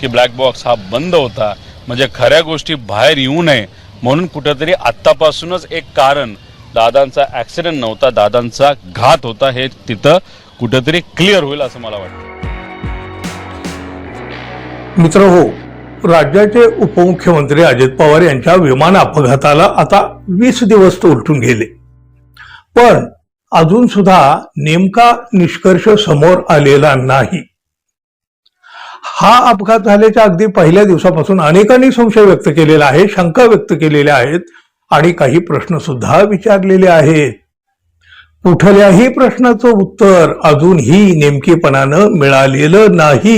की black box हा बंद होता. म्हणजे खऱ्या गोष्टी बाहेर येऊ नये. म्हणून कुठेतरी आत्तापासूनच एक कारण दादांचा ॲक्सिडेंट नव्हता दादांचा घात होता हे तिथं कुठेतरी क्लिअर होईल असं मला वाटतं. मित्र हो राज्याचे उपमुख्यमंत्री अजित पवार यांच्या विमान अपघाताला आता वीस दिवस उलटून गेले. पण अजून सुद्धा नेमका निष्कर्ष समोर आलेला नाही. हा अपघात झाल्याच्या अगदी पहिल्या दिवसापासून अनेकांनी संशय व्यक्त केलेला आहे शंका व्यक्त केलेल्या आहेत आणि काही प्रश्न सुद्धा विचारलेले आहेत. कुठल्याही प्रश्नाचं उत्तर अजूनही नेमकेपणानं मिळालेलं नाही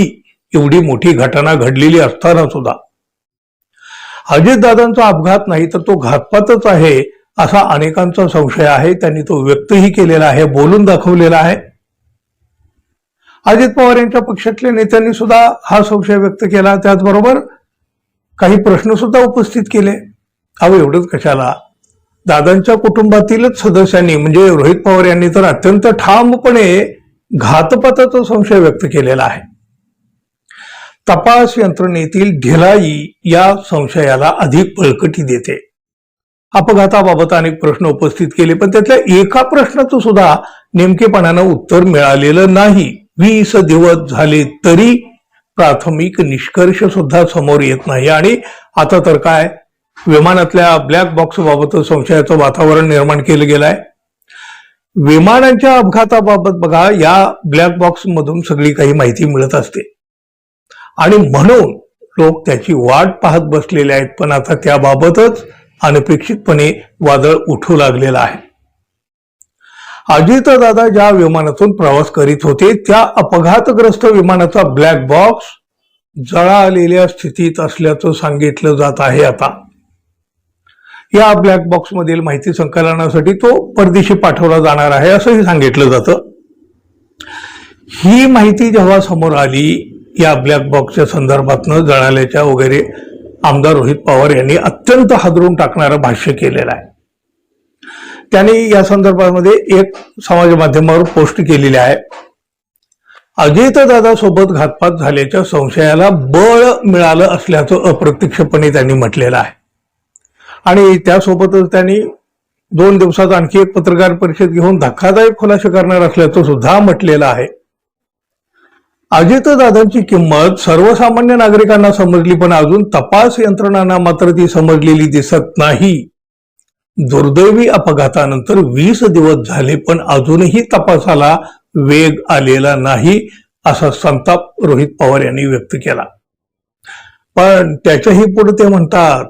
एवढी मोठी घटना घडलेली असताना सुद्धा. अजितदादांचा अपघात नाही तर तो घातपातच आहे असा अनेकांचा संशय आहे त्यांनी तो व्यक्तही केलेला आहे बोलून दाखवलेला आहे. अजित पवार यांच्या पक्षातल्या नेत्यांनी सुद्धा हा संशय व्यक्त केला. त्याचबरोबर काही प्रश्न सुद्धा उपस्थित केले. अहो एवढंच कशाला? दादांच्या कुटुंबातीलच सदस्यांनी म्हणजे रोहित पवार यांनी तर अत्यंत ठामपणे घातपाताचा संशय व्यक्त केलेला आहे. तपास यंत्रणेतील ढिलाई या संशयाला अधिक बळकटी देते. अपघाताबाबत अनेक प्रश्न उपस्थित केले पण त्यातल्या एका प्रश्नाचं सुद्धा नेमकेपणानं उत्तर मिळालेलं नाही. वीस दिवस झाले तरी प्राथमिक निष्कर्ष सुद्धा समोर येत नाही. आणि आता तर काय? विमानातल्या ब्लॅक बॉक्स बाबत संशयाचं वातावरण निर्माण केलं गेलं आहे विमानांच्या अपघाताबाबत बघा या ब्लॅक बॉक्स मधून सगळी काही माहिती मिळत असते. आणि म्हणून लोक त्याची वाट पाहत बसलेले आहेत पण आता त्याबाबतच अनपेक्षितपणे वादळ उठू लागलेलं आहे. अजितदादा ज्या विमानातून प्रवास करीत होते त्या अपघातग्रस्त विमानाचा ब्लॅक बॉक्स जळालेल्या स्थितीत असल्याचं सांगितलं जात आहे आता. या ब्लॅक बॉक्स मधील माहिती संकलनासाठी तो परदेशी पाठवला जाणार आहे असंही सांगितलं जातं. ही माहिती जेव्हा समोर आली या ब्लॅक बॉक्सच्या संदर्भातनं जळाल्याच्या वगैरे आमदार रोहित पवार यांनी अत्यंत हादरून टाकणारं भाष्य केलेलं आहे. त्यांनी या संदर्भामध्ये एक समाज माध्यमावर पोस्ट केलेली आहे. अजितदादा सोबत घातपात झाल्याच्या संशयाला बळ मिळालं असल्याचं अप्रत्यक्षपणे त्यांनी म्हटलेलं आहे. आणि त्यासोबतच त्यांनी दोन दिवसात आणखी एक पत्रकार परिषद घेऊन धक्कादायक खुलासा करणार असल्याचं सुद्धा म्हटलेलं आहे. अजितदादांची किंमत सर्वसामान्य नागरिकांना समजली पण अजून तपास यंत्रणांना मात्र ती समजलेली दिसत नाही. दुर्दैवी अपघातानंतर वीस दिवस झाले पण अजूनही तपासाला वेग आलेला नाही असा संताप रोहित पवार यांनी व्यक्त केला. पण त्याच्याही पुढे ते म्हणतात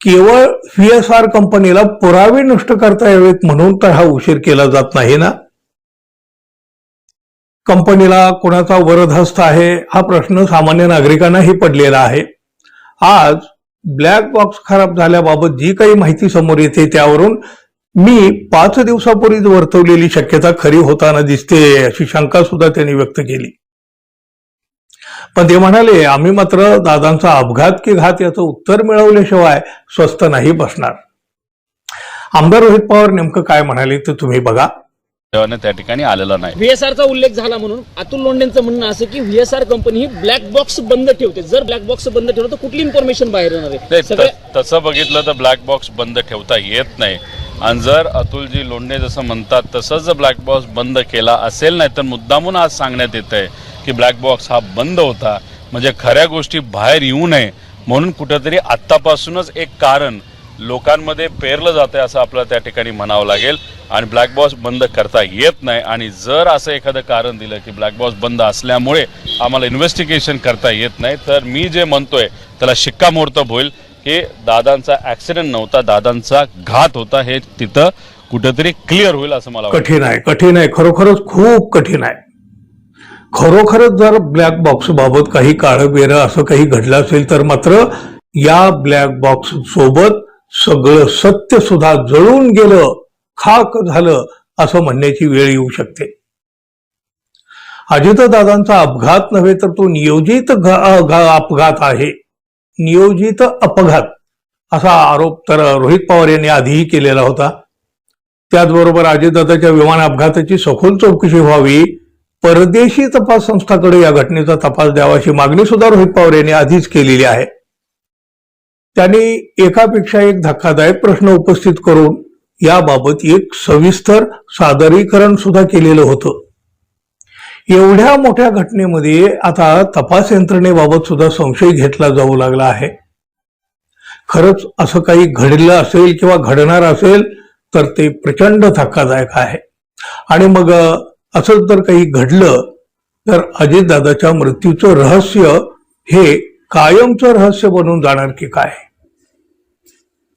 केवळ व्हीएसआर कंपनीला पुरावे नष्ट करता यावेत म्हणून तर हा उशीर केला जात नाही ना? कंपनीला कोणाचा वरदहस्त आहे हा प्रश्न सामान्य नागरिकांनाही पडलेला आहे. आज ब्लॅक बॉक्स खराब झाल्याबाबत जी काही माहिती समोर येते त्यावरून मी पाच दिवसापूर्वीच वर्तवलेली शक्यता खरी होताना दिसते अशी शंका सुद्धा त्यांनी व्यक्त केली. पण ते म्हणाले आम्ही मात्र दादांचा अपघात की घात याचं उत्तर मिळवल्याशिवाय स्वस्त नाही बसणार. आमदार रोहित पवार नेमकं काय म्हणाले ते तुम्ही बघा. तेव्हा त्या ठिकाणी आलेला नाही. व्हीएसआरचा उल्लेख झाला म्हणून अतुल लोंढेंचं म्हणणं असं की व्हीएसआर कंपनी ही ब्लॅक बॉक्स बंद ठेवते. जर ब्लॅक बॉक्स बंद ठेवलं तर कुठली इन्फॉर्मेशन बाहेर येणार आहे? सगळे तसं बघितलं तर ब्लॅक बॉक्स बंद ठेवता येत नाही. आणि जर अतुलजी लोंढे जसं म्हणतात तसंच जर ब्लॅक बॉक्स बंद केला असेल नाही तर मुद्दामून आज सांगण्यात येत आहे की ब्लॅक बॉक्स हा बंद होता. म्हणजे खऱ्या गोष्टी बाहेर येऊ नये. म्हणून कुठेतरी आत्तापासूनच एक कारण लोकांमध्ये पेरलं जातं असं आपल्याला त्या ठिकाणी म्हणावं लागेल. आणि ब्लॅक बॉस बंद करता येत नाही. आणि जर असं एखादं कारण दिलं की ब्लॅक बॉस बंद असल्यामुळे आम्हाला इन्व्हेस्टिगेशन करता येत नाही तर मी जे म्हणतोय त्याला शिक्कामोर्तब होईल. की दादांचा ॲक्सिडेंट नव्हता दादांचा घात होता हे तिथं कुठेतरी क्लिअर होईल असं मला कठीण आहे कठीण आहे. खरोखरच खूप कठीण आहे. खरोखरच जर ब्लॅक बॉक्स बाबत काही काळं बेरं असं काही घडलं असेल तर मात्र या ब्लॅक बॉक्स सोबत सगळं सत्य सुद्धा जळून गेलं खाक झालं असं म्हणण्याची वेळ येऊ शकते. अजितदादांचा अपघात नव्हे तर तो नियोजित अपघात आहे. नियोजित अपघात असा आरोप तर रोहित पवार यांनी आधीही केलेला होता. त्याचबरोबर अजितदादाच्या विमान अपघाताची सखोल चौकशी व्हावी परदेशी तपास संस्थाकडे या घटनेचा तपास द्यावा अशी मागणी सुद्धा रोहित पवार यांनी आधीच केलेली आहे. त्यांनी एकापेक्षा एक धक्कादायक प्रश्न उपस्थित करून याबाबत एक सविस्तर सादरीकरण सुद्धा केलेलं होतं. एवढ्या मोठ्या घटनेमध्ये आता तपास यंत्रणेबाबत सुद्धा संशय घेतला जाऊ लागला आहे. खरंच असं काही घडलं असेल किंवा घडणार असेल तर ते प्रचंड धक्कादायक आहे. आणि मग असं जर काही घडलं तर अजितदादाच्या मृत्यूचं रहस्य हे कायमचं रहस्य बनून जाणार की काय?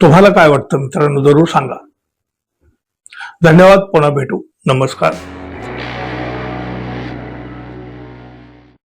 तुम्हाला काय वाटतं मित्रांनो जरूर सांगा. धन्यवाद पुन्हा भेटू. नमस्कार.